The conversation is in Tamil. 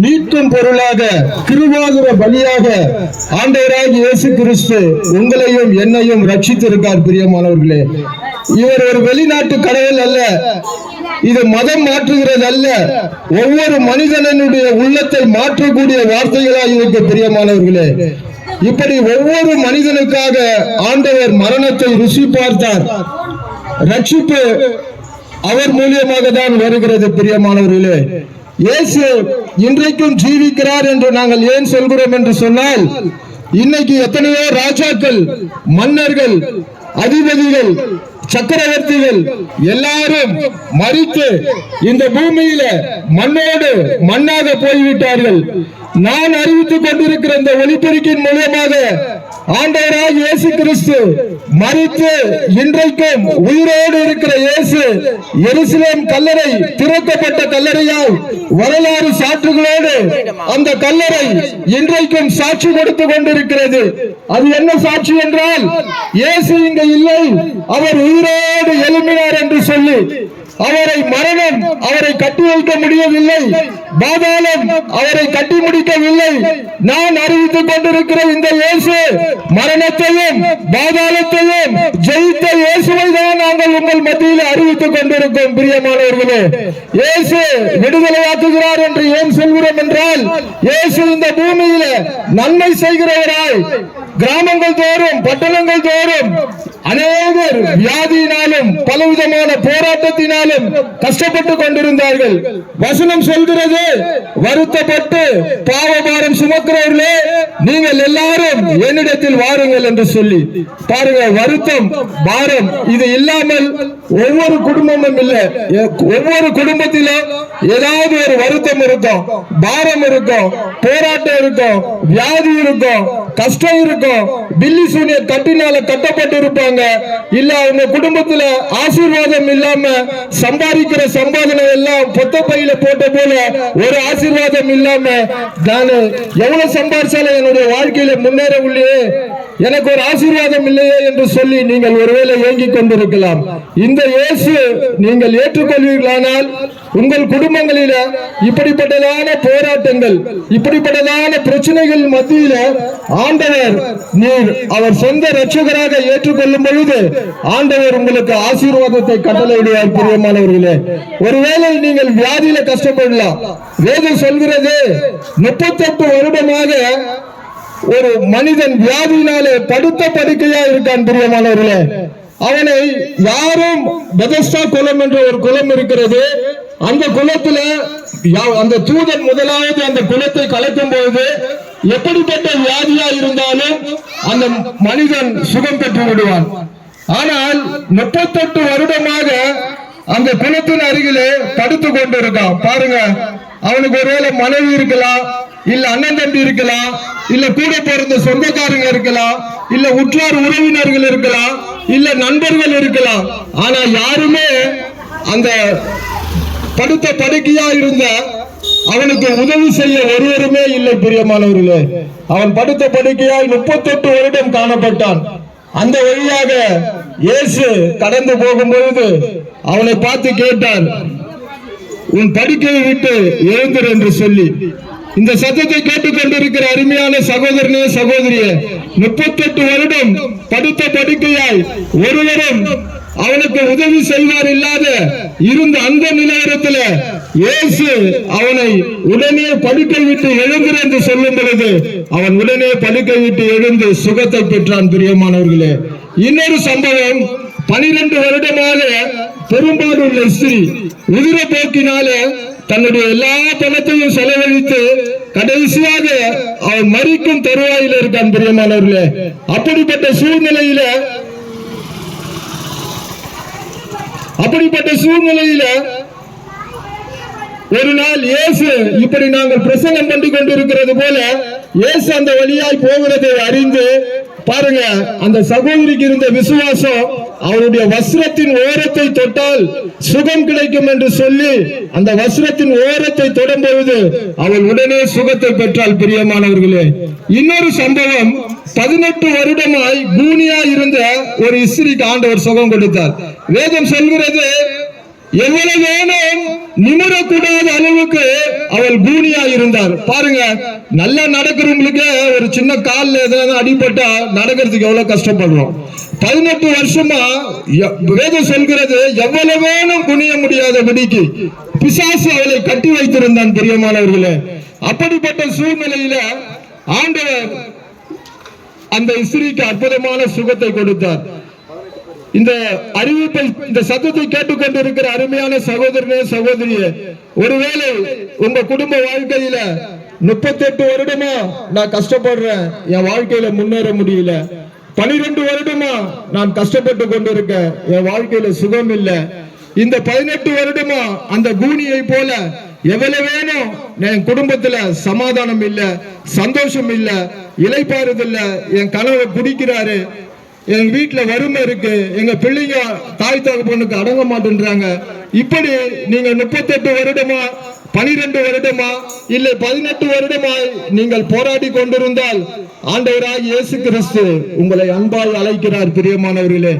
மீட்கும் பொருளாக திருவாகுர பலியாக ஆண்டவராக இயேசு கிறிஸ்து உங்களையும் என்னையும் ரட்சித்திருக்கார் பிரியமானவர்களே. இவர் ஒரு வெளிநாட்டு கடவுள் அல்ல இது மதம் மாற்றுகிறது அல்ல ஒவ்வொரு மனிதனுடைய உள்ளத்தை மாற்றக்கூடிய வார்த்தைகளாக இருக்க பிரியமானவர்களே. இப்படி ஒவ்வொரு மனிதனுக்காக ஆண்டவர் மரணத்தை ருசி பார்த்தார். ரட்சிப்பு அவர் மூலியமாக தான் வருகிறது பிரியமானவர்களே. இயேசு இன்றைக்கும் ஜீவிக்கிறார் என்று நாங்கள் ஏன் சொல்கிறோம் என்று சொன்னால் இன்னைக்கு எத்தனையோ ராஜாக்கள் மன்னர்கள் அதிபதிகள் சக்கரவர்த்திகள் எல்லாரும் மறித்து இந்த பூமியில மண்ணோடு மண்ணாக போய்விட்டார்கள். நான் அறிவித்துக் கொண்டிருக்கிற இந்த ஒளிபெருக்கின் மூலமாக ஆண்டவராக இயேசு கிறிஸ்து மறித்து இன்றைக்கும் உயிரோடு இருக்கிற இயேசு எருசலேம் கல்லறை திறக்கப்பட்ட கல்லறையால் வரலாறு சாற்றுகளோடு அந்த கல்லறை இன்றைக்கும் சாட்சி கொடுத்து கொண்டிருக்கிறது. அது என்ன சாட்சி என்றால் இயேசு இங்க இல்லை அவர் உயிரோடு எழும்பினார் என்று சொல்லி அவரை மரணம் அவரை கட்டி வைக்க முடியவில்லை பாதாளம் அவரை கட்டி முடிக்கவில்லை. நான் அறிவித்துக் கொண்டிருக்கிற இந்த இயேசு மரணத்தையும் பாதாளத்தையும் ஜெயித்த இயேசுவை தான் நாங்கள் உங்கள் மத்தியில் அறிவித்துக் கொண்டிருக்கோம் பிரியமானவர்களே. இயேசு விடுதலையாக்குகிறார் என்று ஏன் சொல்கிறோம் என்றால் இயேசு இந்த பூமியில நன்மை செய்கிறவராய் கிராமங்கள் தோறும் பட்டணங்கள் தோறும் அநேகர் வியாதியினாலும் பலவிதமான போராட்டத்தினாலும் கஷ்டப்பட்டு கொண்டிருந்தார்கள். வசனம் சொல்கிறது வருத்தப்பட்டு பாவபாரம் சுமக்கிறவர்களே நீங்கள் எல்லாரும் என்னிடத்தில் வாருங்கள் என்று சொல்லி. பாருங்க வருத்தம் பாரம் இது இல்லாமல் ஒவ்வொரு குடும்பமும் இல்ல. ஒவ்வொரு குடும்பத்திலும் ஏதாவது ஒரு வருத்தம் இருக்கும். பாரம் இருக்கும் போராட்டம் இருக்கும் வியாதி இருக்கும் கஷ்டம் இருக்கும். பில்லி சூனிய கட்டினால கட்டப்பட்டு இருப்பாங்க இல்ல அவங்க குடும்பத்துல ஆசீர்வாதம் இல்லாம சம்பாதிக்கிற சம்பாதனை எல்லாம் பொத்த பையில போட்ட போல ஒரு ஆசீர்வாதம் இல்லாம நானு எவ்வளவு சம்பாதிச்சாலும் என்னுடைய வாழ்க்கையில முன்னேற உள்ளே எனக்கு ஒரு ஆசீர்வாதம் இல்லையே என்று சொல்லி நீங்கள் ஒருவேளை ஏங்கிக் கொண்டிருக்கலாம். இந்த இயேசு நீங்கள் ஏற்றுக்கொள்வீர்களானால் உங்கள் குடும்பங்களில இப்படிப்பட்டதான போராட்டங்கள் இப்படிப்பட்டதான பிரச்சனைகள் மத்தியில ஆண்டவர் நீர் அவர் சொந்த ரட்சகராக ஏற்றுக்கொள்ளும் பொழுது ஆண்டவர் உங்களுக்கு ஆசீர்வாதத்தை கட்டளையிடுவார் பிரியமானவர்களே. ஒருவேளை நீங்கள் வியாதியில கஷ்டப்படலாம். வேதம் சொல்கிறது முப்பத்தெட்டு வருடமாக ஒரு மனிதன் வியாதியினாலே படுத்த படுக்கையா இருக்கான் பிரியமானவர்களே. அவனை யாரும் பெதஸ்டா குலம் என்ற ஒரு குலம் இருக்கிறது. அந்த குலத்துல அந்த தூதன் முதலாவது அந்த குலத்தை கலைக்கும் பொழுது எப்படிப்பட்ட வியாதியா இருந்தாலும் அந்த மனிதன் சுகம் பெற்று விடுவான். ஆனால் முப்பத்தெட்டு வருடமாக அந்த குளத்தின் அருகிலே படுத்து கொண்டிருக்கான். பாருங்க அவனுக்கு ஒருவேளை மனைவி இருக்கலாம் இல்ல அண்ணன் தம்பி இருக்கலாம் இல்ல கூட பிறந்த சொந்தக்காரங்க இருக்கலாம் இல்ல உற்றார் உறவினர்கள் இருக்கலாம் இல்ல நண்பர்கள் இருக்கலாம். ஆனா யாருமே அந்த படுத்த படுக்கையா இருந்த அவனுக்கு உதவி செய்ய ஒருவருமே இல்லை பிரியமானவர்களே. அவன் படுத்த படுக்கையாய் முப்பத்தெட்டு வருடம் காணப்பட்டான். அந்த வழியாக இயேசு கடந்து போகும்பொழுது அவனை பார்த்து கேட்டான் உன் படுக்கையை விட்டு எழுந்திரு என்று சொல்லி. இந்த சத்தத்தை கேட்டுக் கொண்டிருக்கிற அருமையான சகோதரனே சகோதரியே முப்பத்தெட்டு வருடம் படுத்த படுக்கையாய் ஒருவரும் அவனுக்கு உதவி செய்வார் இல்லாத இருந்த அந்த நிலவரத்தில் இயேசு அவனை உடனே படுக்கை விட்டு எழுந்திரு என்று சொல்லும் பொழுது அவன் உடனே படுக்கை விட்டு எழுந்து சுகத்தை பெற்றான் பிரியமானவர்களே. இன்னொரு சம்பவம் பனிரெண்டு வருடமாக பெரும்பாலுள்ள ஸ்திரீ உதிர போக்கினால தன்னுடைய எல்லா பணத்தையும் செலவழித்து கடைசியாக அவன் மறிக்கும் தருவாயில் இருக்கான் பிரியமானவர்களே. அப்படிப்பட்ட சூழ்நிலையில அப்படிப்பட்ட சூழ்நிலையில ஒரு நாள் இயேசு இப்படி நாங்கள் பிரசங்கம் பண்ணி கொண்டிருக்கிறது போல இயேசு அந்த வழியாய் போகிறதை அறிந்து பாருங்க அந்த சகோதரிக்கு இருந்த விசுவாசம் அவருடைய வஸ்திரத்தின் ஓரத்தை தொட்டால் சுகம் கிடைக்கும் என்று சொல்லி அந்த வஸ்திரத்தின் ஓரத்தை தொடும் பொழுது அவள் உடனே சுகத்தை பெற்றால் பிரியமானவர்களே. இன்னொரு சம்பவம் பதினெட்டு வருடமாய் பூனியா இருந்த ஒரு இஸ்திரிக்கு ஆண்டவர் சுகம் கொடுத்தார். வேதம் சொல்கிறது எவ்வளவு வேணும் நிமிரக்கூடாத அளவுக்கு அவள் கூனியா இருந்தார். பாருங்க நல்லா நடக்கிறவங்களுக்கு ஒரு சின்ன கால்ல ஏதாவது அடிபட்டா நடக்கிறதுக்கு எவ்வளவு கஷ்டப்படுறோம். பதினெட்டு வருஷமா எ- வேதம் சொல்கிறது எவ்வளவு வேணும் குனிய முடியாத விடிக்கு பிசாசு அவளை கட்டி வைத்திருந்தான் பிரியமானவர்களே. அப்படிப்பட்ட சூழ்நிலையில ஆண்டவர் அந்த இஸ்ரீக்கு அற்புதமான சுகத்தை கொடுத்தார். இந்த அறிவிப்பை இந்த சத்தத்தை கேட்டுக்கொண்டு இருக்கிற அருமையான சகோதரனே சகோதரியே ஒருவேளை உங்க குடும்ப வாழ்க்கையில முப்பத்தெட்டு வருடமா நான் கஷ்டப்படுறேன் என் வாழ்க்கையில முன்னேற முடியல. பனிரெண்டு வருடமா நான் கஷ்டப்பட்டு கொண்டிருக்கேன் என் வாழ்க்கையில சுகம் இல்ல. இந்த பதினெட்டு வருடமா அந்த கூனியை போல எவ்வளவு வேணும்? என் குடும்பத்துல சமாதானம் இல்ல சந்தோஷம் இல்ல இலைப்பாறுதல் என் கணவர் குடிக்கிறாரு எங்க வீட்டுல வறுமை இருக்கு. எங்க பிள்ளைங்க தாய் தகப்பனுக்கு அடங்க மாட்டேன்றாங்க. இப்படி நீங்க முப்பத்தெட்டு வருடமா பனிரெண்டு வருடமா இல்லை பதினெட்டு வருடமாய் நீங்கள் போராடி கொண்டிருந்தால் ஆண்டவராக இயேசு கிறிஸ்து உங்களை அன்பாய் அழைக்கிறார் பிரியமானவர்களே.